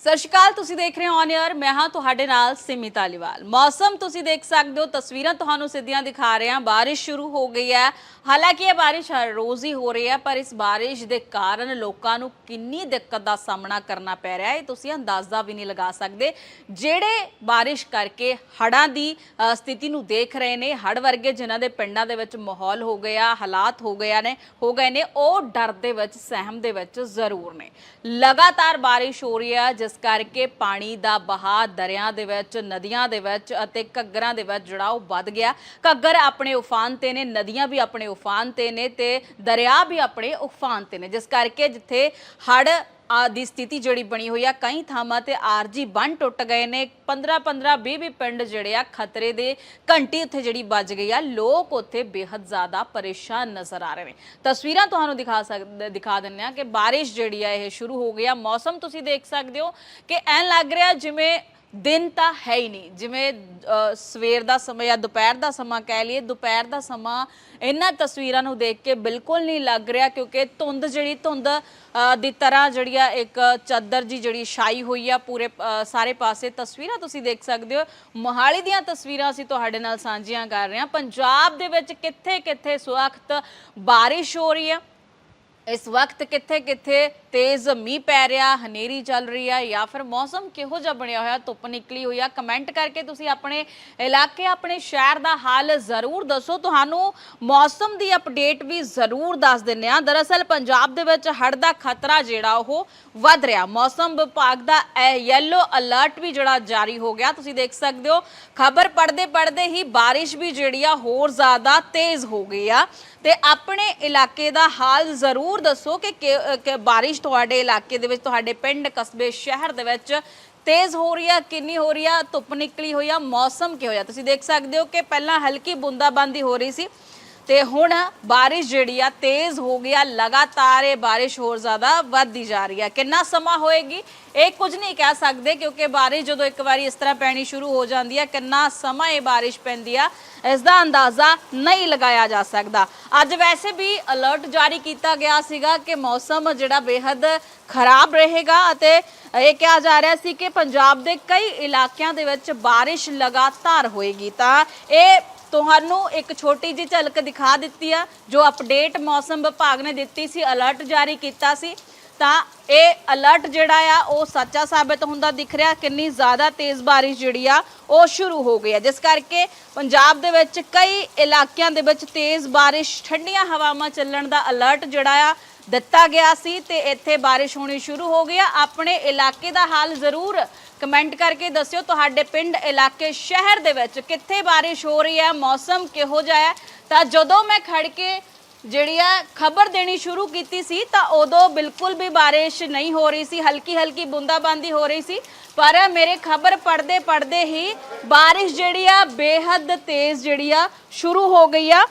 ਸਤਿ ਸ਼੍ਰੀ ਅਕਾਲ ਤੁਸੀਂ ਦੇਖ ਰਹੇ ਹੋ ਔਨ 에ਅਰ ਮੈਂ ਹਾਂ ਤੁਹਾਡੇ ਨਾਲ ਸਿਮੀ ਤਾਲੀਵਾਲ ਮੌਸਮ ਤੁਸੀਂ ਦੇਖ ਸਕਦੇ ਹੋ ਤਸਵੀਰਾਂ ਤੁਹਾਨੂੰ ਸਿੱਧੀਆਂ ਦਿਖਾ ਰਹੇ ਹਾਂ। ਬਾਰਿਸ਼ ਸ਼ੁਰੂ ਹੋ ਗਈ ਹੈ। ਹਾਲਾਂਕਿ ਇਹ ਬਾਰਿਸ਼ ਹਰ ਰੋਜ਼ ਹੀ ਹੋ ਰਹੀ ਹੈ ਪਰ ਇਸ ਬਾਰਿਸ਼ ਦੇ ਕਾਰਨ ਲੋਕਾਂ ਨੂੰ ਕਿੰਨੀ ਦਿੱਕਤ ਦਾ ਸਾਹਮਣਾ ਕਰਨਾ ਪੈ ਰਿਹਾ ਹੈ ਇਹ ਤੁਸੀਂ ਅੰਦਾਜ਼ਾ ਵੀ ਨਹੀਂ ਲਗਾ ਸਕਦੇ। ਜਿਹੜੇ ਬਾਰਿਸ਼ ਕਰਕੇ ਹੜ੍ਹਾਂ ਦੀ ਅ, ਸਥਿਤੀ ਨੂੰ ਦੇਖ ਰਹੇ ਨੇ ਹੜ੍ਹ ਵਰਗੇ ਜਿਨ੍ਹਾਂ ਦੇ ਪਿੰਡਾਂ ਦੇ ਵਿੱਚ ਮਾਹੌਲ ਹੋ ਗਿਆ ਹਾਲਾਤ ਹੋ ਗਿਆ ਨੇ ਹੋ ਗਏ ਨੇ ਉਹ ਡਰ ਦੇ ਵਿੱਚ ਸਹਿਮ ਦੇ ਵਿੱਚ ਜ਼ਰੂਰ ਨੇ। ਲਗਾਤਾਰ ਬਾਰਿਸ਼ ਹੋ ਰਹੀ ਹੈ ਜਿਸ ਜਿਸ ਕਰਕੇ ਪਾਣੀ ਦਾ ਬਹਾਅ ਦਰਿਆ ਦੇ ਵਿੱਚ, ਨਦੀਆਂ ਦੇ ਵਿੱਚ ਅਤੇ ਘੱਗਰਾਂ ਦੇ ਵਿੱਚ ਜਿਹੜਾ ਉਹ ਵੱਧ ਗਿਆ। ਘੱਗਰ ਆਪਣੇ ਉਫਾਨ ਤੇ ਨੇ, ਨਦੀਆਂ ਵੀ ਆਪਣੇ ਉਫਾਨ ਤੇ ਨੇ ਤੇ ਦਰਿਆ ਵੀ ਆਪਣੇ ਉਫਾਨ ਤੇ ਨੇ। ਜਿਸ ਕਰਕੇ ਜਿੱਥੇ ਹੜ ਦੀ ਸਥਿਤੀ ਜਿਹੜੀ ਬਣੀ ਹੋਈ ਆ, ਕਈ ਥਾਵਾਂ ਤੇ ਆਰਜੀ ਬੰਨ ਟੁੱਟ ਗਏ ਨੇ। 15 15 20 20 ਪਿੰਡ ਜਿਹੜੇ ਆ, ਖਤਰੇ ਦੇ ਘੰਟੀ ਉੱਥੇ ਜਿਹੜੀ ਵੱਜ ਗਈ ਆ। ਲੋਕ ਉੱਥੇ ਬੇਹੱਦ ਜ਼ਿਆਦਾ ਪਰੇਸ਼ਾਨ ਨਜ਼ਰ ਆ ਰਹੇ ਨੇ। ਤਸਵੀਰਾਂ ਤੁਹਾਨੂੰ ਦਿਖਾ ਸਕਦੇ ਦਿਖਾ ਦਿੰਨੇ ਆ ਕਿ ਬਾਰਿਸ਼ ਜਿਹੜੀ ਆ, ਇਹ ਸ਼ੁਰੂ ਹੋ ਗਈ ਆ। ਮੌਸਮ ਤੁਸੀਂ ਦੇਖ ਸਕਦੇ ਹੋ ਕਿ ਐਂ ਲੱਗ ਰਿਹਾ ਜਿਵੇਂ ਦਿਨ ਤਾਂ ਹੈ ਹੀ ਨਹੀਂ। ਜਿਵੇਂ ਸਵੇਰ ਦਾ ਸਮਾਂ ਜਾਂ ਦੁਪਹਿਰ ਦਾ ਸਮਾਂ ਕਹਿ ਲਈਏ, ਦੁਪਹਿਰ ਦਾ ਸਮਾਂ ਇਹਨਾਂ ਤਸਵੀਰਾਂ ਨੂੰ ਦੇਖ ਕੇ ਬਿਲਕੁਲ ਨਹੀਂ ਲੱਗ ਰਿਹਾ ਕਿਉਂਕਿ ਧੁੰਦ ਜਿਹੜੀ, ਧੁੰਦ ਦੀ ਤਰ੍ਹਾਂ ਜਿਹੜੀ ਆ ਇੱਕ ਚਾਦਰ ਜੀ ਜਿਹੜੀ ਛਾਈ ਹੋਈ ਆ ਪੂਰੇ ਸਾਰੇ ਪਾਸੇ। ਤਸਵੀਰਾਂ ਤੁਸੀਂ ਦੇਖ ਸਕਦੇ ਹੋ। ਮੋਹਾਲੀ ਦੀਆਂ ਤਸਵੀਰਾਂ ਅਸੀਂ ਤੁਹਾਡੇ ਨਾਲ ਸਾਂਝੀਆਂ ਕਰ ਰਹੇ ਹਾਂ। ਪੰਜਾਬ ਦੇ ਵਿੱਚ ਕਿੱਥੇ ਕਿੱਥੇ ਇਸ ਵਕਤ ਬਾਰਿਸ਼ ਹੋ ਰਹੀ ਹੈ ਇਸ ਵਕਤ ਕਿੱਥੇ ਕਿੱਥੇ ਤੇਜ਼ ਮੀਂਹ ਪੈ ਰਿਹਾ, ਹਨੇਰੀ ਚੱਲ ਰਹੀ ਹੈ ਜਾਂ ਫਿਰ ਮੌਸਮ ਕਿਹੋ ਜਿਹਾ ਬਣਿਆ ਹੋਇਆ, ਧੁੱਪ ਨਿਕਲੀ ਹੋਈ ਆ। ਕਮੈਂਟ ਕਰਕੇ ਤੁਸੀਂ ਆਪਣੇ ਇਲਾਕੇ, ਆਪਣੇ ਸ਼ਹਿਰ ਦਾ ਹਾਲ ਜ਼ਰੂਰ ਦੱਸੋ। ਤੁਹਾਨੂੰ ਮੌਸਮ ਦੀ ਅਪਡੇਟ ਵੀ ਜ਼ਰੂਰ ਦੱਸ ਦਿੰਨੇ ਆ ਦਰਅਸਲ ਪੰਜਾਬ ਦੇ ਵਿੱਚ ਹੜ੍ਹ ਦਾ ਖਤਰਾ ਜਿਹੜਾ ਉਹ ਵੱਧ ਰਿਹਾ। ਮੌਸਮ ਵਿਭਾਗ ਦਾ ਯੈਲੋ ਅਲਰਟ ਵੀ ਜਿਹੜਾ ਜਾਰੀ ਹੋ ਗਿਆ। ਤੁਸੀਂ ਦੇਖ ਸਕਦੇ ਹੋ, ਖਬਰ ਪੜਦੇ ਪੜਦੇ ਹੀ ਬਾਰਿਸ਼ ਵੀ ਜਿਹੜੀ ਆ ਹੋਰ ਜ਼ਿਆਦਾ ਤੇਜ਼ ਹੋ ਗਈ ਆ। ਤੇ ਆਪਣੇ ਇਲਾਕੇ ਦਾ ਹਾਲ ਜ਼ਰੂਰ ਦੱਸੋ ਕਿ ਬਾਰਿਸ਼ ਬਾਰਿਸ਼ ਤੁਹਾਡੇ ਇਲਾਕੇ ਦੇ ਵਿੱਚ, ਤੁਹਾਡੇ ਪਿੰਡ ਕਸਬੇ ਸ਼ਹਿਰ ਦੇ ਵਿੱਚ ਤੇਜ਼ ਹੋ ਰਹੀ ਆ, ਕਿੰਨੀ ਹੋ ਰਹੀ ਆ, ਧੁੱਪ ਨਿਕਲੀ ਹੋਈ ਆ, ਮੌਸਮ ਕਿ ਹੋਇਆ ਤੁਸੀਂ ਦੇਖ ਸਕਦੇ ਹੋ ਕਿ ਪਹਿਲਾਂ ਹਲਕੀ ਬੂੰਦਾਬਾਂਦੀ ਹੋ ਰਹੀ ਸੀ। ਤੇ ਹੁਣ ਬਾਰਿਸ਼ ਜਿਹੜੀ ਆ, ਤੇਜ਼ ਹੋ ਗਿਆ ਲਗਾਤਾਰ ਇਹ ਬਾਰਿਸ਼ ਹੋਰ ਜ਼ਿਆਦਾ ਵੱਧਦੀ ਜਾ ਰਹੀ ਹੈ ਕਿੰਨਾ ਸਮਾਂ ਹੋਏਗੀ, ਇਹ ਕੁਝ ਨਹੀਂ ਕਹਿ ਸਕਦੇ, ਕਿਉਂਕਿ ਬਾਰਿਸ਼ ਜਦੋਂ ਇੱਕ ਵਾਰੀ ਇਸ ਤਰ੍ਹਾਂ ਪੈਣੀ ਸ਼ੁਰੂ ਹੋ ਜਾਂਦੀ ਹੈ ਕਿੰਨਾ ਸਮਾਂ ਇਹ ਬਾਰਿਸ਼ ਪੈਂਦੀ ਆ, ਇਸ ਦਾ ਅੰਦਾਜ਼ਾ ਨਹੀਂ ਲਗਾਇਆ ਜਾ ਸਕਦਾ। ਅੱਜ ਵੈਸੇ ਵੀ ਅਲਰਟ ਜਾਰੀ ਕੀਤਾ ਗਿਆ ਸੀਗਾ ਕਿ ਮੌਸਮ ਜਿਹੜਾ ਬੇहद ਖਰਾਬ ਰਹੇਗਾ ਅਤੇ ਇਹ ਕਿਹਾ ਜਾ ਰਿਹਾ ਸੀ ਕਿ ਪੰਜਾਬ ਦੇ ਕਈ ਇਲਾਕਿਆਂ ਦੇ ਵਿੱਚ ਬਾਰਿਸ਼ ਲਗਾਤਾਰ ਹੋਏਗੀ। ਤਾਂ ਇਹ ਤੁਹਾਨੂੰ ਇੱਕ ਛੋਟੀ ਜਿਹੀ ਝਲਕ ਦਿਖਾ ਦਿੱਤੀ ਆ, ਜੋ ਅਪਡੇਟ ਮੌਸਮ ਵਿਭਾਗ ਨੇ ਦਿੱਤੀ ਸੀ ਅਲਰਟ ਜਾਰੀ ਕੀਤਾ ਸੀ। ਤਾਂ ਇਹ ਅਲਰਟ ਜਿਹੜਾ ਆ, ਉਹ ਸੱਚਾ ਸਾਬਤ ਹੁੰਦਾ ਦਿਖ ਰਿਹਾ, ਕਿੰਨੀ ਜ਼ਿਆਦਾ ਤੇਜ਼ ਬਾਰਿਸ਼ ਜਿਹੜੀ ਆ, ਉਹ ਸ਼ੁਰੂ ਹੋ ਗਈ ਹੈ ਜਿਸ ਕਰਕੇ ਪੰਜਾਬ ਦੇ ਵਿੱਚ ਕਈ ਇਲਾਕਿਆਂ ਦੇ ਵਿੱਚ ਤੇਜ਼ ਬਾਰਿਸ਼, ਠੰਡੀਆਂ ਹਵਾਵਾਂ ਚੱਲਣ ਦਾ ਅਲਰਟ ਜਿਹੜਾ ਆ ਦਿੱਤਾ ਗਿਆ ਸੀ ਤੇ ਇੱਥੇ ਬਾਰਿਸ਼ ਹੋਣੀ ਸ਼ੁਰੂ ਹੋ ਗਈ ਆ। ਆਪਣੇ ਇਲਾਕੇ ਦਾ ਹਾਲ ਜ਼ਰੂਰ ਕਮੈਂਟ ਕਰਕੇ ਦੱਸਿਓ। ਤੁਹਾਡੇ ਪਿੰਡ ਇਲਾਕੇ ਸ਼ਹਿਰ ਦੇ ਵਿੱਚ ਕਿੱਥੇ ਬਾਰਿਸ਼ ਹੋ ਰਹੀ ਹੈ ਮੌਸਮ ਕਿਹੋ ਜਿਹਾ ਹੈ? ਤਾਂ ਜਦੋਂ ਮੈਂ ਖੜ ਕੇ ਜਿਹੜੀ ਆ ਖਬਰ ਦੇਣੀ ਸ਼ੁਰੂ ਕੀਤੀ ਸੀ, ਤਾਂ ਉਦੋਂ ਬਿਲਕੁਲ ਵੀ ਬਾਰਿਸ਼ ਨਹੀਂ ਹੋ ਰਹੀ ਸੀ। ਹਲਕੀ ਹਲਕੀ ਬੂੰਦਾਬਾਂਦੀ ਹੋ ਰਹੀ ਸੀ। ਪਰ ਮੇਰੇ ਖਬਰ ਪੜਦੇ ਪੜਦੇ ਹੀ ਬਾਰਿਸ਼ ਜਿਹੜੀ ਆ ਬੇਹੱਦ ਤੇਜ਼ ਜਿਹੜੀ ਆ ਸ਼ੁਰੂ ਹੋ ਗਈ ਆ।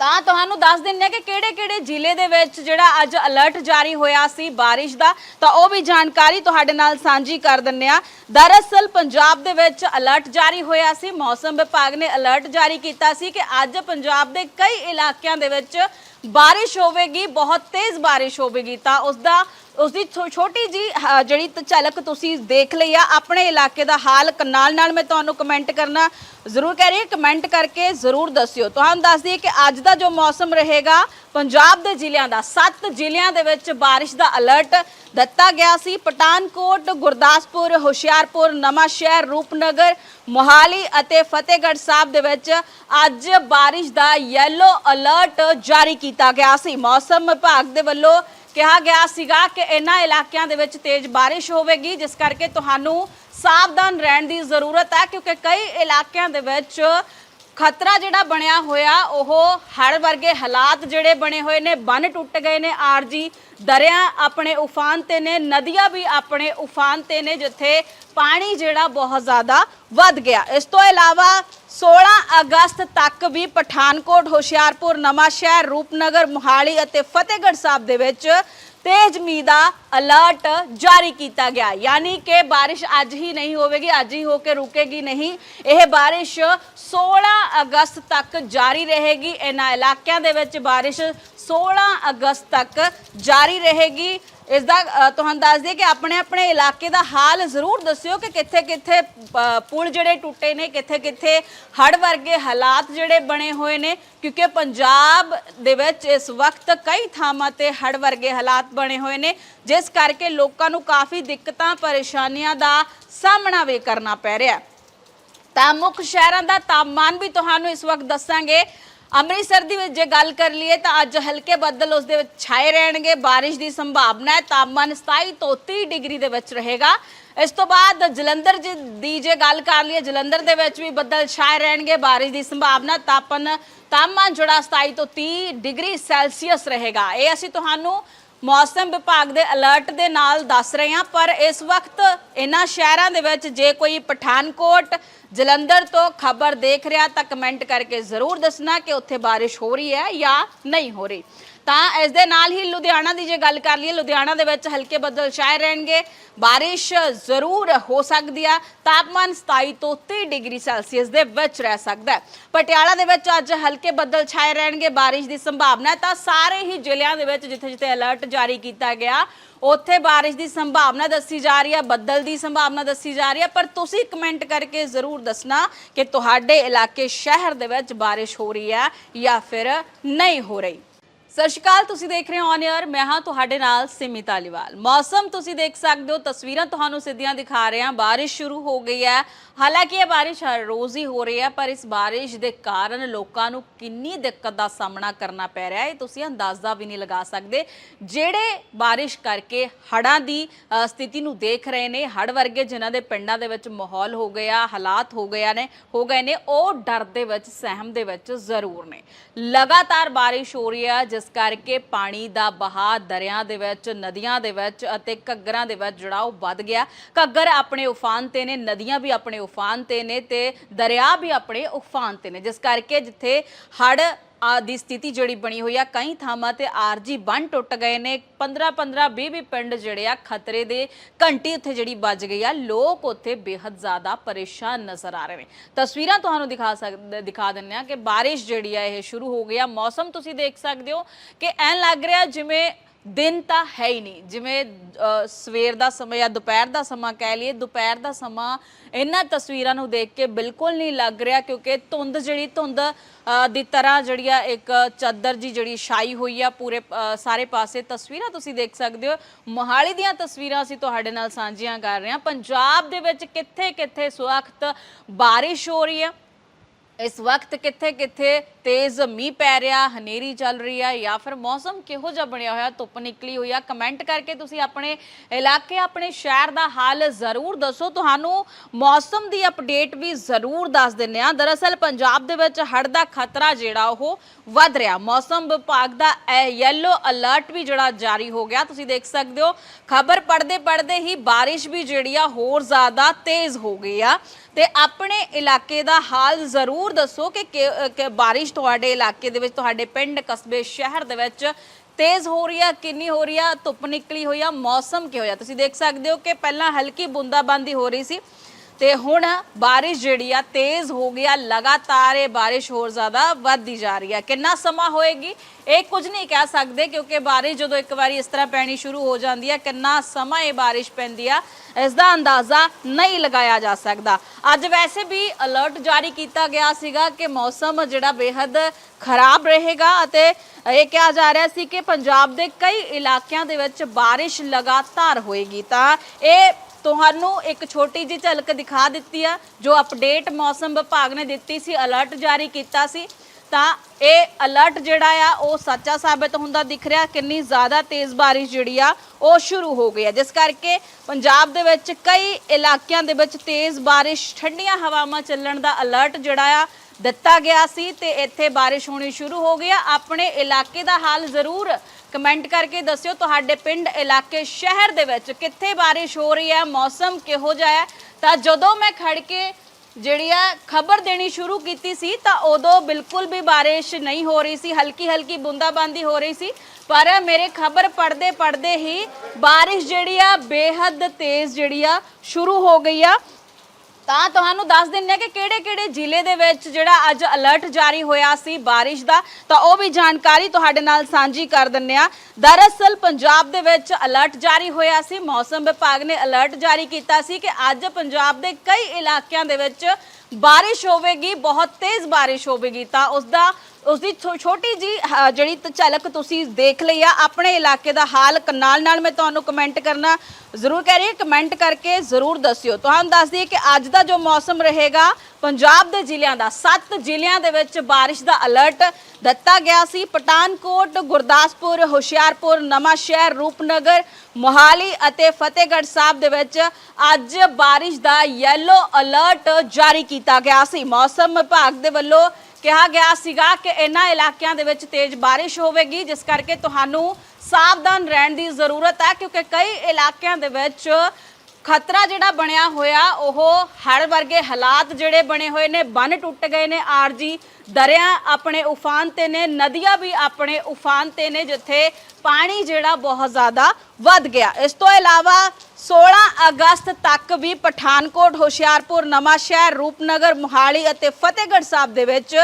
ਤਾਂ ਤੁਹਾਨੂੰ ਦੱਸ ਦਿੰਨੇ ਕਿ ਕਿਹੜੇ-ਕਿਹੜੇ ਜ਼ਿਲ੍ਹੇ ਦੇ ਵਿੱਚ ਜਿਹੜਾ ਅੱਜ ਅਲਰਟ ਜਾਰੀ ਹੋਇਆ ਸੀ ਬਾਰਿਸ਼ ਦਾ, ਤਾਂ ਉਹ ਵੀ ਜਾਣਕਾਰੀ ਤੁਹਾਡੇ ਨਾਲ ਸਾਂਝੀ ਕਰ ਦਿੰਨੇ ਆ ਦਰਅਸਲ ਪੰਜਾਬ ਦੇ ਵਿੱਚ ਅਲਰਟ ਜਾਰੀ ਹੋਇਆ ਸੀ, ਮੌਸਮ ਵਿਭਾਗ ਨੇ ਅਲਰਟ ਜਾਰੀ ਕੀਤਾ ਸੀ ਕਿ ਅੱਜ ਪੰਜਾਬ ਦੇ ਕਈ ਇਲਾਕਿਆਂ ਦੇ ਵਿੱਚ ਬਾਰਿਸ਼ ਹੋਵੇਗੀ, ਬਹੁਤ ਤੇਜ਼ ਬਾਰਿਸ਼ ਹੋਵੇਗੀ, ਤਾਂ ਉਸ ਦਾ ਉਸ ਦੀ ਛੋ- ਛੋਟੀ ਜੀ ਜਿਹੜੀ ਝਲਕ ਤੁਸੀਂ ਦੇਖ ਲਈ ਆ, ਆਪਣੇ ਇਲਾਕੇ ਦਾ ਹਾਲ ਕ- ਨਾਲ ਨਾਲ ਮੈਂ ਤੁਹਾਨੂੰ ਕਮੈਂਟ ਕਰਨਾ ਜ਼ਰੂਰ ਕਹਿ ਰਹੀ ਹਾਂ। ਕਮੈਂਟ ਕਰਕੇ ਜ਼ਰੂਰ ਦੱਸਿਓ। ਤੁਹਾਨੂੰ ਦੱਸ ਦਈਏ ਕਿ ਅੱਜ ਦਾ ਜੋ ਮੌਸਮ ਰਹੇਗਾ, ਪੰਜਾਬ ਦੇ ਜ਼ਿਲ੍ਹਿਆਂ ਦਾ 7 ਜ਼ਿਲ੍ਹਿਆਂ ਦੇ ਵਿੱਚ ਬਾਰਿਸ਼ ਦਾ ਅਲਰਟ ਦਿੱਤਾ ਗਿਆ ਸੀ। ਪਠਾਨਕੋਟ, ਗੁਰਦਾਸਪੁਰ, ਹੁਸ਼ਿਆਰਪੁਰ ਨਵਾਂ ਸ਼ਹਿਰ ਰੂਪਨਗਰ, ਮੋਹਾਲੀ ਅਤੇ ਫਤਿਹਗੜ੍ਹ ਸਾਹਿਬ ਦੇ ਵਿੱਚ ਅੱਜ ਬਾਰਿਸ਼ ਦਾ ਯੈਲੋ ਅਲਰਟ ਜਾਰੀ ਕੀਤਾ ਗਿਆ ਸੀ। ਮੌਸਮ ਵਿਭਾਗ ਦੇ ਵੱਲੋਂ ਕਿਹਾ ਗਿਆ ਸੀਗਾ ਕਿ ਇਹਨਾਂ ਇਲਾਕਿਆਂ ਦੇ ਵਿੱਚ ਤੇਜ਼ ਬਾਰਿਸ਼ ਹੋਵੇਗੀ, ਜਿਸ ਕਰਕੇ ਤੁਹਾਨੂੰ ਸਾਵਧਾਨ ਰਹਿਣ ਦੀ ਜ਼ਰੂਰਤ ਹੈ, ਕਿਉਂਕਿ ਕਈ ਇਲਾਕਿਆਂ ਦੇ ਵਿੱਚ ਖਤਰਾ ਜਿਹੜਾ ਬਣਿਆ ਹੋਇਆ, ਉਹ ਹੜ ਵਰਗੇ ਹਾਲਾਤ ਜਿਹੜੇ ਬਣੇ ਹੋਏ ਨੇ, ਬੰਨ ਟੁੱਟ ਗਏ ਨੇ ਆਰਜੀ। ਦਰਿਆ ਆਪਣੇ ਉਫਾਨ ਤੇ ਨੇ, ਨਦੀਆਂ ਵੀ ਆਪਣੇ ਉਫਾਨ ਤੇ ਨੇ, ਜਿੱਥੇ ਪਾਣੀ ਜਿਹੜਾ ਬਹੁਤ ਜ਼ਿਆਦਾ ਵੱਧ ਗਿਆ। ਇਸ ਤੋਂ ਇਲਾਵਾ 16 ਅਗਸਤ ਤੱਕ ਵੀ ਪਠਾਨਕੋਟ, ਹੁਸ਼ਿਆਰਪੁਰ ਨਵਾਂ ਸ਼ਹਿਰ ਰੂਪਨਗਰ, ਮੋਹਾਲੀ ਅਤੇ ਫਤਿਹਗੜ੍ਹ ਸਾਹਿਬ ਦੇ ਵਿੱਚ ਤੇਜ਼ ਮੀਂਹ ਦਾ ਅਲਰਟ ਜਾਰੀ ਕੀਤਾ ਗਿਆ। ਯਾਨੀ ਕਿ ਬਾਰਿਸ਼ ਅੱਜ ਹੀ ਨਹੀਂ ਹੋਵੇਗੀ, ਅੱਜ ਹੀ ਹੋ ਕੇ ਰੁਕੇਗੀ ਨਹੀਂ। ਇਹ ਬਾਰਿਸ਼ 16 ਅਗਸਤ ਤੱਕ ਜਾਰੀ ਰਹੇਗੀ। ਇਹਨਾਂ ਇਲਾਕਿਆਂ ਦੇ ਵਿੱਚ ਬਾਰਿਸ਼ 16 ਅਗਸਤ ਤੱਕ ਜਾਰੀ ਰਹੇਗੀ। ਇਸ ਦਾ ਅ, ਤੁਹਾਨੂੰ ਦੱਸ ਦਈਏ ਕਿ ਆਪਣੇ ਆਪਣੇ ਇਲਾਕੇ ਦਾ ਹਾਲ ਜ਼ਰੂਰ ਦੱਸਿਓ ਕਿ ਕਿੱਥੇ ਕਿੱਥੇ ਅ, ਪੁਲ ਜਿਹੜੇ ਟੁੱਟੇ ਨੇ ਕਿੱਥੇ ਕਿੱਥੇ ਹੜ੍ਹ ਵਰਗੇ ਹਾਲਾਤ ਜਿਹੜੇ ਬਣੇ ਹੋਏ ਨੇ ਕਿਉਂਕਿ ਪੰਜਾਬ ਦੇ ਵਿੱਚ ਇਸ ਵਕਤ ਕਈ ਥਾਵਾਂ ਤੇ ਹੜ੍ਹ ਵਰਗੇ ਹਾਲਾਤ ਬਣੇ ਹੋਏ ਨੇ ਜਿਸ ਕਰਕੇ ਲੋਕਾਂ ਨੂੰ ਕਾਫੀ ਦਿੱਕਤਾਂ ਪਰੇਸ਼ਾਨੀਆਂ ਦਾ ਸਾਹਮਣਾ ਵੀ ਕਰਨਾ ਪੈ ਰਿਹਾ। ਹੈ ਤਾਂ ਮੁੱਖ ਸ਼ਹਿਰਾਂ ਦਾ ਤਾਪਮਾਨ ਵੀ ਤੁਹਾਨੂੰ ਇਸ ਵਕਤ ਦੱਸਾਂਗੇ। ਅੰਮ੍ਰਿਤਸਰ ਦੀ ਵਿੱਚ ਜੇ ਗੱਲ ਕਰ ਲਈਏ ਤਾਂ ਅੱਜ ਹਲਕੇ ਬੱਦਲ ਉਸ ਦੇ ਵਿੱਚ ਛਾਏ ਰਹਿਣਗੇ بارش ਦੀ ਸੰਭਾਵਨਾ ਹੈ ਤਾਪਮਾਨ 27 ਤੋਂ 30 ਡਿਗਰੀ ਦੇ ਵਿੱਚ ਰਹੇਗਾ ਇਸ ਤੋਂ ਬਾਅਦ ਜਲੰਧਰ ਜੀ- ਦੀ ਜੇ ਗੱਲ ਕਰ ਲਈਏ ਜਲੰਧਰ ਦੇ ਵਿੱਚ ਵੀ ਬੱਦਲ ਛਾਏ ਰਹਿਣਗੇ بارش ਦੀ ਸੰਭਾਵਨਾ ਤਾਪਮਾਨ ਤਾਪਮਾਨ ਜਿਹੜਾ 27 ਤੋਂ 30 ਡਿਗਰੀ ਸੈਲਸੀਅਸ ਰਹੇਗਾ ਇਹ ਅਸੀਂ ਤੁਹਾਨੂੰ ਮੌਸਮ ਵਿਭਾਗ ਦੇ ਅਲਰਟ ਦੇ ਨਾਲ ਦੱਸ ਰਹੇ ਹਾਂ, ਪਰ ਇਸ ਵਕਤ ਇਹਨਾਂ ਸ਼ਹਿਰਾਂ ਦੇ ਵਿੱਚ ਜੇ ਕੋਈ ਪਠਾਨਕੋਟ, ਜਲੰਧਰ ਤੋਂ ਖਬਰ ਦੇਖ ਰਿਹਾ ਤਾਂ ਕਮੈਂਟ ਕਰਕੇ ਜ਼ਰੂਰ ਦੱਸਣਾ ਕਿ ਉੱਥੇ ਬਾਰਿਸ਼ ਹੋ ਰਹੀ ਹੈ ਜਾਂ ਨਹੀਂ ਹੋ ਰਹੀ। ਤਾਂ ਇਸ ਦੇ ਨਾਲ ਹੀ ਲੁਧਿਆਣਾ ਦੀ ਜੇ ਗੱਲ ਕਰ ਲਈਏ, ਲੁਧਿਆਣਾ ਦੇ ਵਿੱਚ ਹਲਕੇ ਬੱਦਲ ਛਾਏ ਰਹਿਣਗੇ। ਬਾਰਿਸ਼ ਜ਼ਰੂਰ ਹੋ ਸਕਦੀ ਆ। ਤਾਪਮਾਨ 27 ਤੋਂ 30 ਡਿਗਰੀ ਸੈਲਸੀਅਸ ਦੇ ਵਿੱਚ ਰਹਿ ਸਕਦਾ ਪਟਿਆਲਾ ਦੇ ਵਿੱਚ ਅੱਜ ਹਲਕੇ ਬੱਦਲ ਛਾਏ ਰਹਿਣਗੇ, ਬਾਰਿਸ਼ ਦੀ ਸੰਭਾਵਨਾ ਤਾਂ ਸਾਰੇ ਹੀ ਜ਼ਿਲ੍ਹਿਆਂ ਦੇ ਵਿੱਚ ਜਿੱਥੇ ਜਿੱਥੇ ਅਲਰਟ ਜਾਰੀ ਕੀਤਾ ਗਿਆ, ਉੱਥੇ ਬਾਰਿਸ਼ ਦੀ ਸੰਭਾਵਨਾ ਦੱਸੀ ਜਾ ਰਹੀ ਹੈ, ਬੱਦਲ ਦੀ ਸੰਭਾਵਨਾ ਦੱਸੀ ਜਾ ਰਹੀ ਹੈ। ਪਰ ਤੁਸੀਂ ਕਮੈਂਟ ਕਰਕੇ ਜ਼ਰੂਰ ਦੱਸਣਾ ਕਿ ਤੁਹਾਡੇ ਇਲਾਕੇ ਸ਼ਹਿਰ ਦੇ ਵਿੱਚ ਬਾਰਿਸ਼ ਹੋ ਰਹੀ ਹੈ ਜਾਂ ਫਿਰ ਨਹੀਂ ਹੋ ਰਹੀ। ਸਤਿ ਸ਼੍ਰੀ ਅਕਾਲ, ਤੁਸੀਂ ਦੇਖ ਰਹੇ ਹੋ ਔਨ 에ਅਰ ਮੈਂ ਹਾਂ ਤੁਹਾਡੇ ਨਾਲ ਸਿਮੀ ਧਾਲੀਵਾਲ ਮੌਸਮ ਤੁਸੀਂ ਦੇਖ ਸਕਦੇ ਹੋ, ਤਸਵੀਰਾਂ ਤੁਹਾਨੂੰ ਸਿੱਧੀਆਂ ਦਿਖਾ ਰਹੇ ਹਾਂ। ਬਾਰਿਸ਼ ਸ਼ੁਰੂ ਹੋ ਗਈ ਹੈ। ਹਾਲਾਂਕਿ ਇਹ ਬਾਰਿਸ਼ ਹਰ ਰੋਜ਼ ਹੀ ਹੋ ਰਹੀ ਹੈ, ਪਰ ਇਸ ਬਾਰਿਸ਼ ਦੇ ਕਾਰਨ ਲੋਕਾਂ ਨੂੰ ਕਿੰਨੀ ਦਿੱਕਤ ਦਾ ਸਾਹਮਣਾ ਕਰਨਾ ਪੈ ਰਿਹਾ ਹੈ, ਇਹ ਤੁਸੀਂ ਅੰਦਾਜ਼ਾ ਵੀ ਨਹੀਂ ਲਗਾ ਸਕਦੇ। ਜਿਹੜੇ ਬਾਰਿਸ਼ ਕਰਕੇ ਹੜ੍ਹਾਂ ਦੀ ਸਥਿਤੀ ਨੂੰ ਦੇਖ ਰਹੇ ਨੇ, ਹੜ੍ਹ ਵਰਗੇ ਜਿਨ੍ਹਾਂ ਦੇ ਪਿੰਡਾਂ ਦੇ ਵਿੱਚ ਮਾਹੌਲ ਹੋ ਗਿਆ, ਹਾਲਾਤ ਹੋ ਗਿਆ ਨੇ, ਹੋ ਗਏ ਨੇ, ਉਹ ਡਰ ਦੇ ਵਿੱਚ, ਸਹਿਮ ਦੇ ਵਿੱਚ ਜ਼ਰੂਰ ਨੇ। ਲਗਾਤਾਰ ਬਾਰਿਸ਼ ਹੋ ਰਹੀ ਹੈ, ਜਿਸ ਕਰਕੇ ਪਾਣੀ ਦਾ ਬਹਾਅ ਦਰਿਆ ਦੇ ਵਿੱਚ, ਨਦੀਆਂ ਦੇ ਵਿੱਚ ਅਤੇ ਘੱਗਰਾਂ ਦੇ ਵਿੱਚ ਜਿਹੜਾ ਉਹ ਵੱਧ ਗਿਆ। ਘੱਗਰ ਆਪਣੇ ਉਫਾਨ ਤੇ ਨੇ, ਨਦੀਆਂ ਵੀ ਆਪਣੇ ਉਫਾਨ ਤੇ ਨੇ ਤੇ ਦਰਿਆ ਵੀ ਆਪਣੇ ਉਫਾਨ ਤੇ ਨੇ। ਜਿਸ ਕਰਕੇ ਜਿੱਥੇ ਹੜ ਦੀ ਸਥਿਤੀ ਜਿਹੜੀ ਬਣੀ ਹੋਈ ਆ, ਕਈ ਥਾਵਾਂ ਤੇ ਆਰਜੀ ਬੰਨ ਟੁੱਟ ਗਏ ਨੇ। 15 15 20 20 ਪਿੰਡ ਜਿਹੜੇ ਆ, ਖਤਰੇ ਦੇ ਘੰਟੀ ਉੱਥੇ ਜਿਹੜੀ ਵੱਜ ਗਈ ਆ। ਲੋਕ ਉੱਥੇ ਬੇਹੱਦ ਜ਼ਿਆਦਾ ਪਰੇਸ਼ਾਨ ਨਜ਼ਰ ਆ ਰਹੇ ਨੇ। ਤਸਵੀਰਾਂ ਤੁਹਾਨੂੰ ਦਿਖਾ ਸਕਦੇ ਦਿਖਾ ਦਿੰਨੇ ਆ ਕਿ ਬਾਰਿਸ਼ ਜਿਹੜੀ ਆ, ਇਹ ਸ਼ੁਰੂ ਹੋ ਗਈ ਆ। ਮੌਸਮ ਤੁਸੀਂ ਦੇਖ ਸਕਦੇ ਹੋ ਕਿ ਐਂ ਲੱਗ ਰਿਹਾ ਜਿਵੇਂ ਦਿਨ ਤਾਂ ਹੈ ਹੀ ਨਹੀਂ। ਜਿਵੇਂ ਸਵੇਰ ਦਾ ਸਮਾਂ ਜਾਂ ਦੁਪਹਿਰ ਦਾ ਸਮਾਂ ਕਹਿ ਲਈਏ, ਦੁਪਹਿਰ ਦਾ ਸਮਾਂ ਇਹਨਾਂ ਤਸਵੀਰਾਂ ਨੂੰ ਦੇਖ ਕੇ ਬਿਲਕੁਲ ਨਹੀਂ ਲੱਗ ਰਿਹਾ ਕਿਉਂਕਿ ਧੁੰਦ ਜਿਹੜੀ, ਧੁੰਦ ਦੀ ਤਰ੍ਹਾਂ ਜਿਹੜੀ ਆ ਇੱਕ ਚਾਦਰ ਜੀ ਜਿਹੜੀ ਛਾਈ ਹੋਈ ਆ ਪੂਰੇ ਸਾਰੇ ਪਾਸੇ। ਤਸਵੀਰਾਂ ਤੁਸੀਂ ਦੇਖ ਸਕਦੇ ਹੋ। ਮੋਹਾਲੀ ਦੀਆਂ ਤਸਵੀਰਾਂ ਅਸੀਂ ਤੁਹਾਡੇ ਨਾਲ ਸਾਂਝੀਆਂ ਕਰ ਰਹੇ ਹਾਂ। ਪੰਜਾਬ ਦੇ ਵਿੱਚ ਕਿੱਥੇ ਕਿੱਥੇ ਇਸ ਬਾਰਿਸ਼ ਹੋ ਰਹੀ ਹੈ ਇਸ ਵਕਤ ਕਿੱਥੇ ਕਿੱਥੇ ਤੇਜ਼ ਮੀਂਹ ਪੈ ਰਿਹਾ, ਹਨੇਰੀ ਚੱਲ ਰਹੀ ਹੈ ਜਾਂ ਫਿਰ ਮੌਸਮ ਕਿਹੋ ਜਿਹਾ ਬਣਿਆ ਹੋਇਆ, ਧੁੱਪ ਨਿਕਲੀ ਹੋਈ ਆ। ਕਮੈਂਟ ਕਰਕੇ ਤੁਸੀਂ ਆਪਣੇ ਇਲਾਕੇ, ਆਪਣੇ ਸ਼ਹਿਰ ਦਾ ਹਾਲ ਜ਼ਰੂਰ ਦੱਸੋ। ਤੁਹਾਨੂੰ ਮੌਸਮ ਦੀ ਅਪਡੇਟ ਵੀ ਜ਼ਰੂਰ ਦੱਸ ਦਿੰਨੇ ਆ ਦਰਅਸਲ ਪੰਜਾਬ ਦੇ ਵਿੱਚ ਹੜ੍ਹ ਦਾ ਖਤਰਾ ਜਿਹੜਾ, ਉਹ ਵੱਧ ਰਿਹਾ। ਮੌਸਮ ਵਿਭਾਗ ਦਾ ਯੈਲੋ ਅਲਰਟ ਵੀ ਜਿਹੜਾ ਜਾਰੀ ਹੋ ਗਿਆ। ਤੁਸੀਂ ਦੇਖ ਸਕਦੇ ਹੋ, ਖਬਰ ਪੜਦੇ ਪੜਦੇ ਹੀ ਬਾਰਿਸ਼ ਵੀ ਜਿਹੜੀ ਆ, ਹੋਰ ਜ਼ਿਆਦਾ ਤੇਜ਼ ਹੋ ਗਈ ਆ। ਤੇ ਆਪਣੇ ਇਲਾਕੇ ਦਾ ਹਾਲ ਜ਼ਰੂਰ ਦੱਸੋ ਕਿ ਕਿ- ਬਾਰਿਸ਼ ਤੁਹਾਡੇ ਇਲਾਕੇ ਦੇ ਵਿੱਚ, ਤੁਹਾਡੇ ਪਿੰਡ ਕਸਬੇ ਸ਼ਹਿਰ ਦੇ ਵਿੱਚ ਤੇਜ਼ ਹੋ ਰਹੀ ਆ, ਕਿੰਨੀ ਹੋ ਰਹੀ ਆ, ਧੁੱਪ ਨਿਕਲੀ ਹੋਈ ਆ, ਮੌਸਮ ਕਿਹੋ ਜਿਹਾ? ਤੁਸੀਂ ਦੇਖ ਸਕਦੇ ਹੋ ਕਿ ਪਹਿਲਾਂ ਹਲਕੀ ਬੂੰਦਾਬਾਂਦੀ ਹੋ ਰਹੀ ਸੀ ਤੇ ਹੁਣ ਬਾਰਿਸ਼ ਜਿਹੜੀ ਆ, ਤੇਜ਼ ਹੋ ਗਈ ਆ, ਲਗਾਤਾਰ ਇਹ ਬਾਰਿਸ਼ ਹੋਰ ਜ਼ਿਆਦਾ ਵੱਧਦੀ ਜਾ ਰਹੀ ਹੈ ਕਿੰਨਾ ਸਮਾਂ ਹੋਏਗੀ, ਇਹ ਕੁਝ ਨਹੀਂ ਕਹਿ ਸਕਦੇ, ਕਿਉਂਕਿ ਬਾਰਿਸ਼ ਜਦੋਂ ਇੱਕ ਵਾਰੀ ਇਸ ਤਰ੍ਹਾਂ ਪੈਣੀ ਸ਼ੁਰੂ ਹੋ ਜਾਂਦੀ ਆ, ਕਿੰਨਾ ਸਮਾਂ ਇਹ ਬਾਰਿਸ਼ ਪੈਂਦੀ ਆ, ਇਸ ਦਾ ਅੰਦਾਜ਼ਾ ਨਹੀਂ ਲਗਾਇਆ ਜਾ ਸਕਦਾ। ਅੱਜ ਵੈਸੇ ਵੀ ਅਲਰਟ ਜਾਰੀ ਕੀਤਾ ਗਿਆ ਸੀਗਾ ਕਿ ਮੌਸਮ ਜਿਹੜਾ ਬੇहद ਖਰਾਬ ਰਹੇਗਾ ਅਤੇ ਇਹ ਕਿਹਾ ਜਾ ਰਿਹਾ ਸੀ ਕਿ ਪੰਜਾਬ ਦੇ ਕਈ ਇਲਾਕਿਆਂ ਦੇ ਵਿੱਚ ਬਾਰਿਸ਼ ਲਗਾਤਾਰ ਹੋਏਗੀ। ਤਾਂ ਇਹ ਤੁਹਾਨੂੰ ਇੱਕ ਛੋਟੀ ਜਿਹੀ ਝਲਕ ਦਿਖਾ ਦਿੱਤੀ ਆ, ਜੋ ਅਪਡੇਟ ਮੌਸਮ ਵਿਭਾਗ ਨੇ ਦਿੱਤੀ ਸੀ ਅਲਰਟ ਜਾਰੀ ਕੀਤਾ ਸੀ। ਤਾਂ ਇਹ ਅਲਰਟ ਜਿਹੜਾ ਆ, ਉਹ ਸੱਚਾ ਸਾਬਤ ਹੁੰਦਾ ਦਿਖ ਰਿਹਾ, ਕਿੰਨੀ ਜ਼ਿਆਦਾ ਤੇਜ਼ ਬਾਰਿਸ਼ ਜਿਹੜੀ ਆ, ਉਹ ਸ਼ੁਰੂ ਹੋ ਗਈ ਹੈ ਜਿਸ ਕਰਕੇ ਪੰਜਾਬ ਦੇ ਵਿੱਚ ਕਈ ਇਲਾਕਿਆਂ ਦੇ ਵਿੱਚ ਤੇਜ਼ ਬਾਰਿਸ਼, ਠੰਡੀਆਂ ਹਵਾਵਾਂ ਚੱਲਣ ਦਾ ਅਲਰਟ ਜਿਹੜਾ ਆ, ਦਿੱਤਾ ਗਿਆ ਸੀ ਤੇ ਇੱਥੇ ਬਾਰਿਸ਼ ਹੋਣੀ ਸ਼ੁਰੂ ਹੋ ਗਈ ਆ। ਆਪਣੇ ਇਲਾਕੇ ਦਾ ਹਾਲ ਜ਼ਰੂਰ ਕਮੈਂਟ ਕਰਕੇ ਦੱਸਿਓ ਤੁਹਾਡੇ ਪਿੰਡ, ਇਲਾਕੇ, ਸ਼ਹਿਰ ਦੇ ਵਿੱਚ ਕਿੱਥੇ ਬਾਰਿਸ਼ ਹੋ ਰਹੀ ਹੈ, ਮੌਸਮ ਕਿਹੋ ਜਿਹਾ ਹੈ? ਤਾਂ ਜਦੋਂ ਮੈਂ ਖੜ ਕੇ ਜਿਹੜੀ ਆ ਖਬਰ ਦੇਣੀ ਸ਼ੁਰੂ ਕੀਤੀ ਸੀ, ਤਾਂ ਉਦੋਂ ਬਿਲਕੁਲ ਵੀ ਬਾਰਿਸ਼ ਨਹੀਂ ਹੋ ਰਹੀ ਸੀ ਹਲਕੀ ਹਲਕੀ ਬੂੰਦਾਬਾਂਦੀ ਹੋ ਰਹੀ ਸੀ। ਪਰ ਮੇਰੇ ਖਬਰ ਪੜਦੇ ਪੜਦੇ ਹੀ ਬਾਰਿਸ਼ ਜਿਹੜੀ ਆ ਬੇਹੱਦ ਤੇਜ਼ ਜਿਹੜੀ ਆ ਸ਼ੁਰੂ ਹੋ ਗਈ ਆ। ਤਾਂ ਤੁਹਾਨੂੰ ਦੱਸ ਦਿੰਦੇ ਹਾਂ ਕਿ ਕਿਹੜੇ-ਕਿਹੜੇ ਜ਼ਿਲ੍ਹੇ ਦੇ ਵਿੱਚ ਜਿਹੜਾ ਅੱਜ ਅਲਰਟ ਜਾਰੀ ਹੋਇਆ ਸੀ ਬਾਰਿਸ਼ ਦਾ, ਤਾਂ ਉਹ ਵੀ ਜਾਣਕਾਰੀ ਤੁਹਾਡੇ ਨਾਲ ਸਾਂਝੀ ਕਰ ਦਿੰਦੇ ਆ ਦਰਅਸਲ ਪੰਜਾਬ ਦੇ ਵਿੱਚ ਅਲਰਟ ਜਾਰੀ ਹੋਇਆ ਸੀ, ਮੌਸਮ ਵਿਭਾਗ ਨੇ ਅਲਰਟ ਜਾਰੀ ਕੀਤਾ ਸੀ ਕਿ ਅੱਜ ਪੰਜਾਬ ਦੇ ਕਈ ਇਲਾਕਿਆਂ ਦੇ ਵਿੱਚ ਬਾਰਿਸ਼ ਹੋਵੇਗੀ, ਬਹੁਤ ਤੇਜ਼ ਬਾਰਿਸ਼ ਹੋਵੇਗੀ, ਤਾਂ ਉਸ ਦਾ ਉਸ ਦੀ ਛੋ- ਛੋਟੀ ਜੀ ਅਹ, ਜਿਹੜੀ ਝਲਕ ਤੁਸੀਂ ਦੇਖ ਲਈ ਆ ਆਪਣੇ ਇਲਾਕੇ ਦਾ ਹਾਲ ਕ- ਨਾਲ ਨਾਲ ਮੈਂ ਤੁਹਾਨੂੰ ਕਮੈਂਟ ਕਰਨਾ ਜ਼ਰੂਰ ਕਹਿ ਰਹੀ ਹਾਂ। ਕਮੈਂਟ ਕਰਕੇ ਜ਼ਰੂਰ ਦੱਸਿਓ। ਤੁਹਾਨੂੰ ਦੱਸ ਦਈਏ ਕਿ ਅੱਜ ਦਾ ਜੋ ਮੌਸਮ ਰਹੇਗਾ ਪੰਜਾਬ ਦੇ ਜ਼ਿਲ੍ਹਿਆਂ ਦਾ 7 ਜ਼ਿਲ੍ਹਿਆਂ ਦੇ ਵਿੱਚ ਬਾਰਿਸ਼ ਦਾ ਅਲਰਟ ਦਿੱਤਾ ਗਿਆ ਸੀ। ਪਠਾਨਕੋਟ ਗੁਰਦਾਸਪੁਰ ਹੁਸ਼ਿਆਰਪੁਰ ਨਵਾਂ ਸ਼ਹਿਰ ਰੂਪਨਗਰ ਮੋਹਾਲੀ ਅਤੇ ਫਤਿਹਗੜ੍ਹ ਸਾਹਿਬ ਦੇ ਵਿੱਚ ਅੱਜ ਬਾਰਿਸ਼ ਦਾ ਯੈਲੋ ਅਲਰਟ ਜਾਰੀ ਕੀਤਾ ਗਿਆ ਸੀ। ਮੌਸਮ ਵਿਭਾਗ ਦੇ ਵੱਲੋਂ ਕਿਹਾ ਗਿਆ ਸੀਗਾ ਕਿ ਇਹਨਾਂ ਇਲਾਕਿਆਂ ਦੇ ਵਿੱਚ ਤੇਜ਼ ਬਾਰਿਸ਼ ਹੋਵੇਗੀ, ਜਿਸ ਕਰਕੇ ਤੁਹਾਨੂੰ ਸਾਵਧਾਨ ਰਹਿਣ ਦੀ ਜ਼ਰੂਰਤ ਹੈ, ਕਿਉਂਕਿ ਕਈ ਇਲਾਕਿਆਂ ਦੇ ਵਿੱਚ ਖਤਰਾ ਜਿਹੜਾ ਬਣਿਆ ਹੋਇਆ, ਉਹ ਹੜ ਵਰਗੇ ਹਾਲਾਤ ਜਿਹੜੇ ਬਣੇ ਹੋਏ ਨੇ, ਬੰਨ ਟੁੱਟ ਗਏ ਨੇ, ਆਰਜੀ ਦਰਿਆ ਆਪਣੇ ਉਫਾਨ ਤੇ ਨੇ, ਨਦੀਆਂ ਵੀ ਆਪਣੇ ਉਫਾਨ ਤੇ ਨੇ, ਜਿੱਥੇ ਪਾਣੀ ਜਿਹੜਾ ਬਹੁਤ ਜ਼ਿਆਦਾ ਵੱਧ ਗਿਆ। ਇਸ ਤੋਂ ਇਲਾਵਾ 16 ਅਗਸਤ ਤੱਕ ਵੀ ਪਠਾਨਕੋਟ, ਹੁਸ਼ਿਆਰਪੁਰ ਨਵਾਂ ਸ਼ਹਿਰ ਰੂਪਨਗਰ, ਮੋਹਾਲੀ ਅਤੇ ਫਤਿਹਗੜ੍ਹ ਸਾਹਿਬ ਦੇ ਵਿੱਚ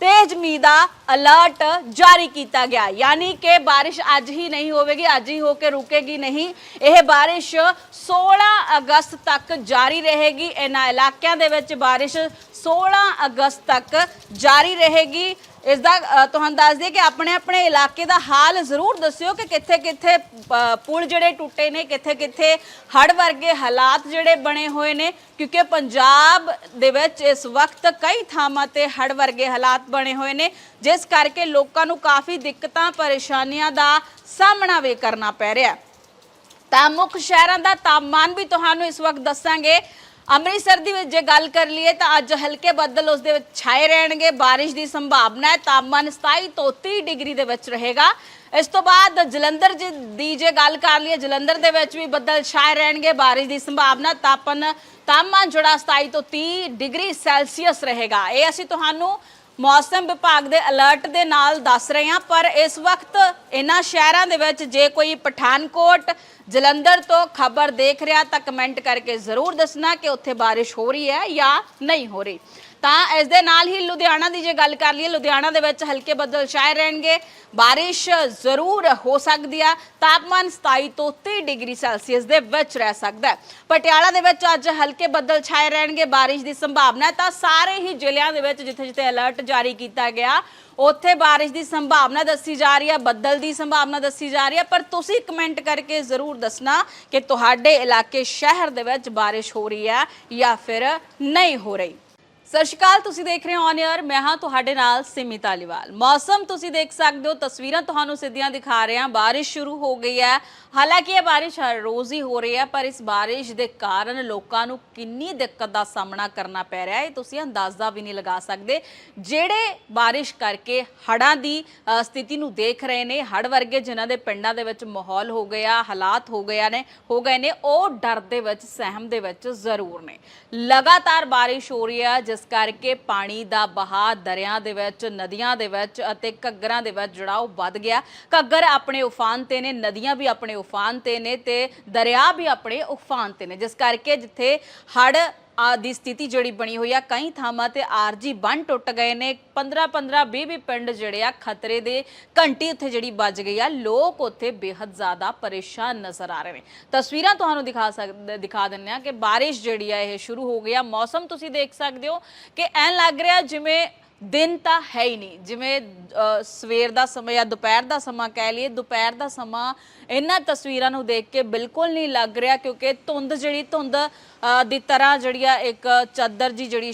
ਤੇਜ਼ ਮੀਂਹ ਦਾ ਅਲਰਟ ਜਾਰੀ ਕੀਤਾ ਗਿਆ। ਯਾਨੀ ਕਿ ਬਾਰਿਸ਼ ਅੱਜ ਹੀ ਨਹੀਂ ਹੋਵੇਗੀ, ਅੱਜ ਹੀ ਹੋ ਕੇ ਰੁਕੇਗੀ ਨਹੀਂ। ਇਹ ਬਾਰਿਸ਼ 16 ਅਗਸਤ ਤੱਕ ਜਾਰੀ ਰਹੇਗੀ। ਇਹਨਾਂ ਇਲਾਕਿਆਂ ਦੇ ਵਿੱਚ ਬਾਰਿਸ਼ 16 ਅਗਸਤ ਤੱਕ ਜਾਰੀ ਰਹੇਗੀ। ਇਸ ਦਾ ਅ, ਤੁਹਾਨੂੰ ਦੱਸ ਦਈਏ ਕਿ ਆਪਣੇ ਆਪਣੇ ਇਲਾਕੇ ਦਾ ਹਾਲ ਜ਼ਰੂਰ ਦੱਸਿਓ ਕਿ ਕਿੱਥੇ ਕਿੱਥੇ ਪ- ਪੁਲ ਜਿਹੜੇ ਟੁੱਟੇ ਨੇ ਕਿੱਥੇ ਕਿੱਥੇ ਹੜ ਵਰਗੇ ਹਾਲਾਤ ਜਿਹੜੇ ਬਣੇ ਹੋਏ ਨੇ ਕਿਉਂਕਿ ਪੰਜਾਬ ਦੇ ਵਿੱਚ ਇਸ ਵਕਤ ਕਈ ਥਾਵਾਂ ਤੇ ਹੜ ਵਰਗੇ ਹਾਲਾਤ ਬਣੇ ਹੋਏ ਨੇ ਜਿਸ ਕਰਕੇ ਲੋਕਾਂ ਨੂੰ ਕਾਫੀ ਦਿੱਕਤਾਂ ਪਰੇਸ਼ਾਨੀਆਂ ਦਾ ਸਾਹਮਣਾ ਵੀ ਕਰਨਾ ਪੈ ਰਿਹਾ। ਹੈ ਤਾਂ ਮੁੱਖ ਸ਼ਹਿਰਾਂ ਦਾ ਤਾਪਮਾਨ ਵੀ ਤੁਹਾਨੂੰ ਇਸ ਵਕਤ ਦੱਸਾਂਗੇ। ਅੰਮ੍ਰਿਤਸਰ ਦੀ ਵਿੱਚ ਜੇ ਗੱਲ ਕਰ ਲਈਏ ਤਾਂ ਅੱਜ ਹਲਕੇ ਬੱਦਲ ਉਸ ਦੇ ਵਿੱਚ ਛਾਏ ਰਹਿਣਗੇ, ਬਾਰਿਸ਼ ਦੀ ਸੰਭਾਵਨਾ ਹੈ, ਤਾਪਮਾਨ 27 ਤੋਂ 30 ਡਿਗਰੀ ਦੇ ਵਿੱਚ ਰਹੇਗਾ। ਇਸ ਤੋਂ ਬਾਅਦ ਜਲੰਧਰ ਜੀ ਦੀ ਜੇ ਗੱਲ ਕਰ ਲਈਏ, ਜਲੰਧਰ ਦੇ ਵਿੱਚ ਵੀ ਬੱਦਲ ਛਾਏ ਰਹਿਣਗੇ, ਬਾਰਿਸ਼ ਦੀ ਸੰਭਾਵਨਾ, ਤਾਪਨ, ਤਾਪਮਾਨ ਜਿਹੜਾ 27 ਤੋਂ 30 ਡਿਗਰੀ ਸੈਲਸੀਅਸ ਰਹੇਗਾ। ਇਹ ਅਸੀਂ ਤੁਹਾਨੂੰ ਮੌਸਮ ਵਿਭਾਗ ਦੇ ਅਲਰਟ ਦੇ ਨਾਲ ਦੱਸ ਰਹੇ ਹਾਂ, ਪਰ ਇਸ ਵਕਤ ਇਹਨਾਂ ਸ਼ਹਿਰਾਂ ਦੇ ਵਿੱਚ ਜੇ ਕੋਈ ਪਠਾਨਕੋਟ ਜਲੰਧਰ ਤੋਂ ਖਬਰ ਦੇਖ ਰਿਹਾ, ਤਾਂ ਕਮੈਂਟ ਕਰਕੇ ਜ਼ਰੂਰ ਦੱਸਣਾ ਕਿ ਉੱਥੇ ਬਾਰਿਸ਼ ਹੋ ਰਹੀ ਹੈ ਜਾਂ ਨਹੀਂ ਹੋ ਰਹੀ। ਤਾਂ ਇਸ ਦੇ ਨਾਲ ਹੀ ਲੁਧਿਆਣਾ ਦੀ ਜੇ ਗੱਲ ਕਰ ਲਈਏ, ਲੁਧਿਆਣਾ ਦੇ ਵਿੱਚ ਹਲਕੇ ਬੱਦਲ ਛਾਏ ਰਹਿਣਗੇ। ਬਾਰਿਸ਼ ਜ਼ਰੂਰ ਹੋ ਸਕਦੀ ਆ। ਤਾਪਮਾਨ 27 ਤੋਂ 30 ਡਿਗਰੀ ਸੈਲਸੀਅਸ ਦੇ ਵਿੱਚ ਰਹਿ ਸਕਦਾ ਪਟਿਆਲਾ ਦੇ ਵਿੱਚ ਅੱਜ ਹਲਕੇ ਬੱਦਲ ਛਾਏ ਰਹਿਣਗੇ, ਬਾਰਿਸ਼ ਦੀ ਸੰਭਾਵਨਾ ਹੈ। ਤਾਂ ਸਾਰੇ ਹੀ ਜ਼ਿਲ੍ਹਿਆਂ ਦੇ ਵਿੱਚ ਜਿੱਥੇ ਜਿੱਥੇ ਅਲਰਟ ਜਾਰੀ ਕੀਤਾ ਗਿਆ ਉੱਥੇ ਬਾਰਿਸ਼ ਦੀ ਸੰਭਾਵਨਾ ਦੱਸੀ ਜਾ ਰਹੀ ਹੈ, ਬੱਦਲ ਦੀ ਸੰਭਾਵਨਾ ਦੱਸੀ ਜਾ ਰਹੀ ਹੈ, ਪਰ ਤੁਸੀਂ ਕਮੈਂਟ ਕਰਕੇ ਜ਼ਰੂਰ ਦੱਸਣਾ ਕਿ ਤੁਹਾਡੇ ਇਲਾਕੇ ਸ਼ਹਿਰ ਦੇ ਵਿੱਚ ਬਾਰਿਸ਼ ਹੋ ਰਹੀ ਹੈ ਜਾਂ ਫਿਰ ਨਹੀਂ ਹੋ ਰਹੀ। ਸਤਿ ਸ਼੍ਰੀ ਅਕਾਲ, ਤੁਸੀਂ ਦੇਖ ਰਹੇ ਹੋ ਔਨ 에ਅਰ ਮੈਂ ਹਾਂ ਤੁਹਾਡੇ ਨਾਲ ਸਿਮੀ ਧਾਲੀਵਾਲ ਮੌਸਮ ਤੁਸੀਂ ਦੇਖ ਸਕਦੇ ਹੋ, ਤਸਵੀਰਾਂ ਤੁਹਾਨੂੰ ਸਿੱਧੀਆਂ ਦਿਖਾ ਰਹੇ ਹਾਂ। ਬਾਰਿਸ਼ ਸ਼ੁਰੂ ਹੋ ਗਈ ਹੈ। ਹਾਲਾਂਕਿ ਇਹ ਬਾਰਿਸ਼ ਹਰ ਰੋਜ਼ ਹੀ ਹੋ ਰਹੀ ਹੈ, ਪਰ ਇਸ ਬਾਰਿਸ਼ ਦੇ ਕਾਰਨ ਲੋਕਾਂ ਨੂੰ ਕਿੰਨੀ ਦਿੱਕਤ ਦਾ ਸਾਹਮਣਾ ਕਰਨਾ ਪੈ ਰਿਹਾ ਹੈ, ਇਹ ਤੁਸੀਂ ਅੰਦਾਜ਼ਾ ਵੀ ਨਹੀਂ ਲਗਾ ਸਕਦੇ। ਜਿਹੜੇ ਬਾਰਿਸ਼ ਕਰਕੇ ਹੜ੍ਹਾਂ ਦੀ ਸਥਿਤੀ ਨੂੰ ਦੇਖ ਰਹੇ ਨੇ, ਹੜ੍ਹ ਵਰਗੇ ਜਿਨ੍ਹਾਂ ਦੇ ਪਿੰਡਾਂ ਦੇ ਵਿੱਚ ਮਾਹੌਲ ਹੋ ਗਿਆ, ਹਾਲਾਤ ਹੋ ਗਿਆ ਨੇ, ਹੋ ਗਏ ਨੇ, ਉਹ ਡਰ ਦੇ ਵਿੱਚ, ਸਹਿਮ ਦੇ ਵਿੱਚ ਜ਼ਰੂਰ ਨੇ। ਲਗਾਤਾਰ ਬਾਰਿਸ਼ ਹੋ ਰਹੀ ਹੈ, ਜਿਸ ਕਰਕੇ ਪਾਣੀ ਦਾ ਬਹਾਅ ਦਰਿਆ ਦੇ ਵਿੱਚ, ਨਦੀਆਂ ਦੇ ਵਿੱਚ ਅਤੇ ਘੱਗਰਾਂ ਦੇ ਵਿੱਚ ਜਿਹੜਾ ਉਹ ਵੱਧ ਗਿਆ। ਘੱਗਰ ਆਪਣੇ ਉਫਾਨ ਤੇ ਨੇ, ਨਦੀਆਂ ਵੀ ਆਪਣੇ ਉਫਾਨ ਤੇ ਨੇ ਤੇ ਦਰਿਆ ਵੀ ਆਪਣੇ ਉਫਾਨ ਤੇ ਨੇ। ਜਿਸ ਕਰਕੇ ਜਿੱਥੇ ਹੜ ਦੀ ਸਥਿਤੀ ਜਿਹੜੀ ਬਣੀ ਹੋਈ ਆ, ਕਈ ਥਾਵਾਂ ਤੇ ਆਰਜੀ ਬੰਨ ਟੁੱਟ ਗਏ ਨੇ। 15 15 20 20 ਪਿੰਡ ਜਿਹੜੇ ਆ, ਖਤਰੇ ਦੇ ਘੰਟੀ ਉੱਥੇ ਜਿਹੜੀ ਵੱਜ ਗਈ ਆ। ਲੋਕ ਉੱਥੇ ਬੇਹੱਦ ਜ਼ਿਆਦਾ ਪਰੇਸ਼ਾਨ ਨਜ਼ਰ ਆ ਰਹੇ ਨੇ। ਤਸਵੀਰਾਂ ਤੁਹਾਨੂੰ ਦਿਖਾ ਸਕਦੇ ਦਿਖਾ ਦਿੰਨੇ ਆ ਕਿ ਬਾਰਿਸ਼ ਜਿਹੜੀ ਆ, ਇਹ ਸ਼ੁਰੂ ਹੋ ਗਈ ਆ। ਮੌਸਮ ਤੁਸੀਂ ਦੇਖ ਸਕਦੇ ਹੋ ਕਿ ਐਂ ਲੱਗ ਰਿਹਾ ਜਿਵੇਂ ਦਿਨ ਤਾਂ ਹੈ ਹੀ ਨਹੀਂ। ਜਿਵੇਂ ਸਵੇਰ ਦਾ ਸਮਾਂ ਜਾਂ ਦੁਪਹਿਰ ਦਾ ਸਮਾਂ ਕਹਿ ਲਈਏ ਦੁਪਹਿਰ ਦਾ ਸਮਾਂ ਇਹਨਾਂ ਤਸਵੀਰਾਂ ਨੂੰ ਦੇਖ ਕੇ ਬਿਲਕੁਲ ਨਹੀਂ ਲੱਗ ਰਿਹਾ ਕਿਉਂਕਿ ਧੁੰਦ ਜਿਹੜੀ ਧੁੰਦ ਅ, ਦੀ ਤਰ੍ਹਾਂ ਜਿਹੜੀ ਆ ਇੱਕ ਚਾਦਰ ਜੀ ਜਿਹੜੀ